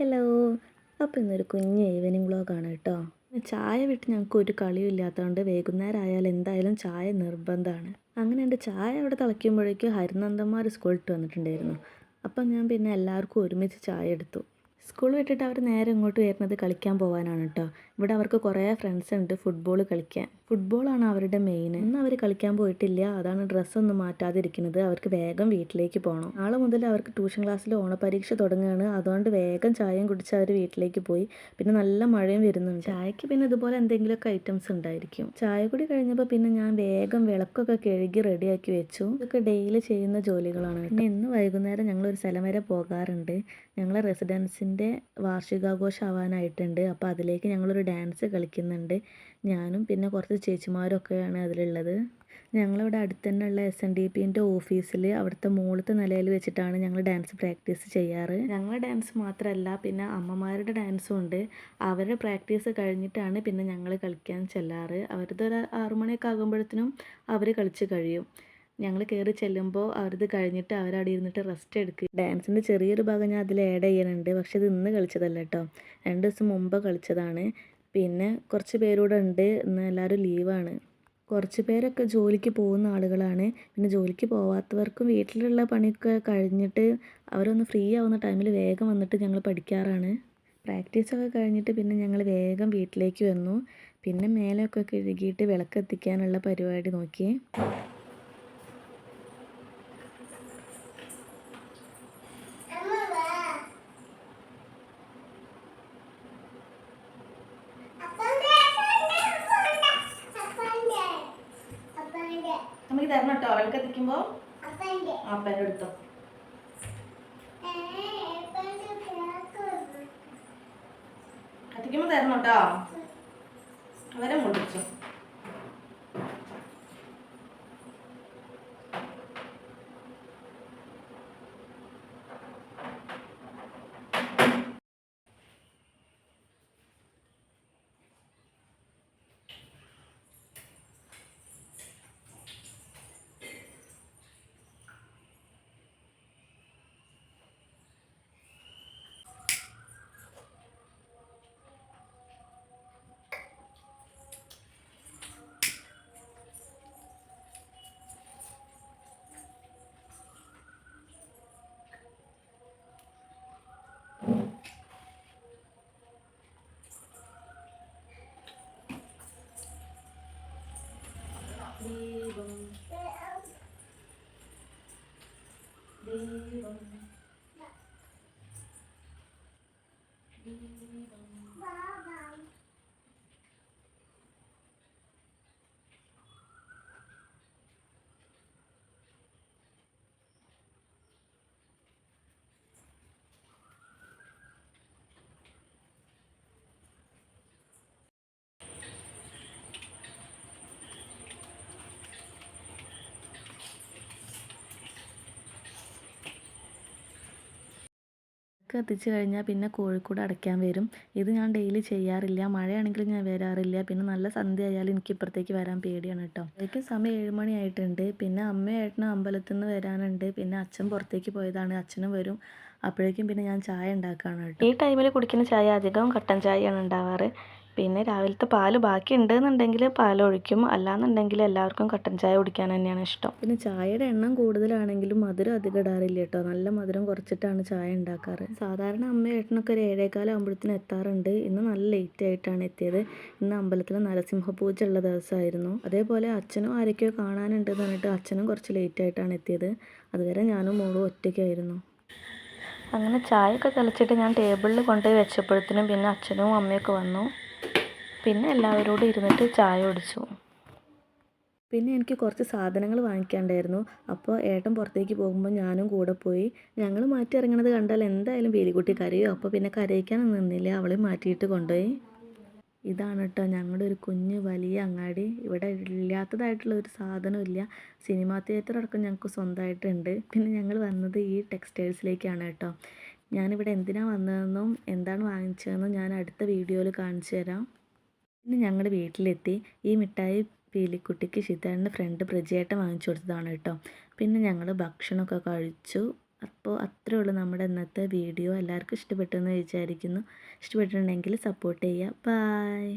Hello. അപ്പോൾ ഇന്നൊരു കുഞ്ഞ് ഈവനിങ് വ്ളോഗാണ് കേട്ടോ. ചായ വിട്ട് ഞങ്ങൾക്ക് ഒരു കളിയും ഇല്ലാത്തതുകൊണ്ട് വൈകുന്നേരം ആയാൽ എന്തായാലും ചായ നിർബന്ധമാണ് അങ്ങനെ എന്റെ ചായ അവിടെ തിളയ്ക്കുമ്പോഴേക്കും ഹരിനന്ദന്മാർ സ്കൂളിട്ട് വന്നിട്ടുണ്ടായിരുന്നു. അപ്പം ഞാൻ പിന്നെ എല്ലാവർക്കും ഒരുമിച്ച് ചായ എടുത്തു. സ്കൂൾ വിട്ടിട്ട് അവർ നേരെ ഇങ്ങോട്ട് വരുന്നത് കളിക്കാൻ പോകാനാണ് കേട്ടോ. ഇവിടെ അവർക്ക് കുറേ ഫ്രണ്ട്സ് ഉണ്ട് ഫുട്ബോൾ കളിക്കാൻ. ഫുട്ബോളാണ് അവരുടെ മെയിൻ ഇന്ന് അവർ കളിക്കാൻ പോയിട്ടില്ല. അതാണ് ഡ്രസ്സൊന്നും മാറ്റാതിരിക്കുന്നത്. അവർക്ക് വേഗം വീട്ടിലേക്ക് പോകണം നാളെ മുതൽ അവർക്ക് ട്യൂഷൻ ക്ലാസ്സിൽ ഓണപരീക്ഷ തുടങ്ങുകയാണ് അതുകൊണ്ട് വേഗം ചായയും കുടിച്ച് അവർ വീട്ടിലേക്ക് പോയി. പിന്നെ നല്ല മഴയും വരുന്നുണ്ട്. ചായക്ക് പിന്നെ ഇതുപോലെ എന്തെങ്കിലുമൊക്കെ ഐറ്റംസ് ഉണ്ടായിരിക്കും. ചായ കൂടി കഴിഞ്ഞപ്പോൾ പിന്നെ ഞാൻ വേഗം വിളക്കൊക്കെ കഴുകി റെഡിയാക്കി വെച്ചു. ഇതൊക്കെ ഡെയിലി ചെയ്യുന്ന ജോലികളാണ്. പിന്നെ ഇന്ന് വൈകുന്നേരം ഞങ്ങൾ ഒരു സ്ഥലം വരെ പോകാറുണ്ട്. ഞങ്ങളെ റെസിഡൻസിന്റെ വാർഷികാഘോഷം ആവാനായിട്ടുണ്ട് അപ്പോൾ അതിലേക്ക് ഞങ്ങളൊരു ഡാൻസ് കളിക്കുന്നുണ്ട്. ഞാനും പിന്നെ കുറച്ച് ചേച്ചിമാരൊക്കെയാണ് അതിലുള്ളത്. ഞങ്ങളിവിടെ അടുത്ത് തന്നെയുള്ള എസ് എൻ ഡി പിന്റെ ഓഫീസിൽ അവിടുത്തെ മുകളിലത്തെ നിലയിൽ വെച്ചിട്ടാണ് ഞങ്ങൾ ഡാൻസ് പ്രാക്ടീസ് ചെയ്യാറ്. ഞങ്ങളുടെ ഡാൻസ് മാത്രമല്ല പിന്നെ അമ്മമാരുടെ ഡാൻസും ഉണ്ട്. അവരുടെ പ്രാക്ടീസ് കഴിഞ്ഞിട്ടാണ് പിന്നെ ഞങ്ങൾ കളിക്കാൻ ചെല്ലാറ്. അവരുടെ ഒരു ആറുമണിയൊക്കെ ആകുമ്പോഴത്തേനും അവർ കളിച്ച് കഴിയും. ഞങ്ങൾ കയറി ചെല്ലുമ്പോൾ അവരത് കഴിഞ്ഞിട്ട് അവരവിടെ ഇരുന്നിട്ട് റെസ്റ്റ് എടുക്കുക ഡാൻസിന്റെ ചെറിയൊരു ഭാഗം ഞാൻ അതിൽ ആഡ് ചെയ്യാനുണ്ട് പക്ഷെ ഇത് ഇന്ന് കളിച്ചതല്ല കേട്ടോ രണ്ട് ദിവസം മുമ്പ് കളിച്ചതാണ്. പിന്നെ കുറച്ച് പേരൂടെ ഉണ്ട്. ഇന്ന് എല്ലാവരും ലീവാണ്. കുറച്ച് പേരൊക്കെ ജോലിക്ക് പോകുന്ന ആളുകളാണ്. പിന്നെ ജോലിക്ക് പോവാത്തവർക്കും വീട്ടിലുള്ള പണിയൊക്കെ കഴിഞ്ഞിട്ട് അവരൊന്ന് ഫ്രീ ആവുന്ന ടൈമിൽ വേഗം വന്നിട്ട് ഞങ്ങൾ പഠിക്കാറാണ്. പ്രാക്ടീസൊക്കെ കഴിഞ്ഞിട്ട് പിന്നെ ഞങ്ങൾ വേഗം വീട്ടിലേക്ക് വന്നു. പിന്നെ മേലെയൊക്കെ കഴുകിയിട്ട് വിളക്കെത്തിക്കാനുള്ള പരിപാടി നോക്കി. തരണം എത്തിക്കുമ്പോ അപ്പന്റെ എടുത്തോ കത്തിക്കുമ്പോൾ തരണം കേട്ടോ അവരെ മുടിച്ചു You. കത്തിച്ച് കഴിഞ്ഞാൽ പിന്നെ കോഴിക്കൂട് അടയ്ക്കാൻ വരും. ഇത് ഞാൻ ഡെയിലി ചെയ്യാറില്ല. മഴയാണെങ്കിലും ഞാൻ വരാറില്ല. പിന്നെ നല്ല സന്ധ്യ ആയാലും എനിക്ക് ഇപ്പുറത്തേക്ക് വരാൻ പേടിയാണ് കേട്ടോ. എനിക്ക് സമയം ഏഴ് മണി ആയിട്ടുണ്ട്. പിന്നെ അമ്മയായിട്ടും അമ്പലത്തിൽ നിന്ന് വരാനുണ്ട്. പിന്നെ അച്ഛൻ പുറത്തേക്ക് പോയതാണ്. അച്ഛനും വരും. അപ്പോഴേക്കും പിന്നെ ഞാൻ ചായ ഉണ്ടാക്കുകയാണ് കേട്ടോ. ഈ ടൈമിൽ കുടിക്കുന്ന ചായ അധികം കട്ടൻ ചായയാണ് ഉണ്ടാവാറ്. പിന്നെ രാവിലത്തെ പാൽ ബാക്കി ഉണ്ടെന്നുണ്ടെങ്കിൽ പാലൊഴിക്കും. അല്ലാന്നുണ്ടെങ്കിൽ എല്ലാവർക്കും കട്ടൻ ചായ കുടിക്കാൻ തന്നെയാണ് ഇഷ്ടം. പിന്നെ ചായയുടെ എണ്ണം കൂടുതലാണെങ്കിലും മധുരം അധികം ഇടാറില്ല കേട്ടോ. നല്ല മധുരം കുറച്ചിട്ടാണ് ചായ ഉണ്ടാക്കാറ്. സാധാരണ അമ്മ ഏട്ടനൊക്കെ ഒരു ഏഴേകാലം ആകുമ്പോഴത്തേനും എത്താറുണ്ട്. ഇന്ന് നല്ല ലേറ്റ് ആയിട്ടാണ് എത്തിയത്. ഇന്ന് അമ്പലത്തിൽ നരസിംഹ പൂജ ഉള്ള ദിവസമായിരുന്നു. അതേപോലെ അച്ഛനും ആരൊക്കെയോ കാണാനുണ്ട് എന്ന് പറഞ്ഞിട്ട് അച്ഛനും കുറച്ച് ലേറ്റ് ആയിട്ടാണ് എത്തിയത്. അതുവരെ ഞാനും മോളും ഒറ്റയ്ക്കായിരുന്നു. അങ്ങനെ ചായയൊക്കെ തിളച്ചിട്ട് ഞാൻ ടേബിളിൽ കൊണ്ടുപോയി വെച്ചപ്പോഴത്തേനും പിന്നെ അച്ഛനും അമ്മയൊക്കെ വന്നു. പിന്നെ എല്ലാവരോടും ഇരുന്നിട്ട് ചായ കുടിച്ചു. പിന്നെ എനിക്ക് കുറച്ച് സാധനങ്ങൾ വാങ്ങിക്കാണ്ടായിരുന്നു. അപ്പോൾ ഏട്ടൻ പുറത്തേക്ക് പോകുമ്പോൾ ഞാനും കൂടെ പോയി. ഞങ്ങൾ മാറ്റി ഇറങ്ങണത് കണ്ടാൽ എന്തായാലും വേലിക്കുട്ടി കരയോ. അപ്പോൾ പിന്നെ കരയിക്കാനൊന്നും നിന്നില്ല. അവളെ മാറ്റിയിട്ട് കൊണ്ടുപോയി. ഇതാണ് കേട്ടോ ഞങ്ങളുടെ ഒരു കുഞ്ഞ് വലിയ അങ്ങാടി. ഇവിടെ ഇല്ലാത്തതായിട്ടുള്ള ഒരു സാധനമില്ല സിനിമാ തിയേറ്റർ അടക്കം ഞങ്ങൾക്ക് സ്വന്തമായിട്ടുണ്ട്. പിന്നെ ഞങ്ങൾ വന്നത് ഈ ടെക്സ്റ്റൈൽസിലേക്കാണ് കേട്ടോ ഞാനിവിടെ എന്തിനാണ് വന്നതെന്നും എന്താണ് വാങ്ങിച്ചതെന്നും ഞാൻ അടുത്ത വീഡിയോയിൽ കാണിച്ചു തരാം. പിന്നെ ഞങ്ങളുടെ വീട്ടിലെത്തി ഈ മിഠായി പീലിക്കുട്ടിക്ക് ഷിതാന്റെ ഫ്രണ്ട് പ്രജയേട്ടൻ വാങ്ങിച്ചു കൊടുത്തതാണ് കേട്ടോ. പിന്നെ ഞങ്ങൾ ഭക്ഷണമൊക്കെ കഴിച്ചു. അപ്പോൾ അത്രേ ഉള്ളൂ നമ്മുടെ ഇന്നത്തെ വീഡിയോ. എല്ലാവർക്കും ഇഷ്ടപ്പെട്ടെന്ന് വിചാരിക്കുന്നു. ഇഷ്ടപ്പെട്ടിട്ടുണ്ടെങ്കിൽ സപ്പോർട്ട് ചെയ്യുക. ബായ്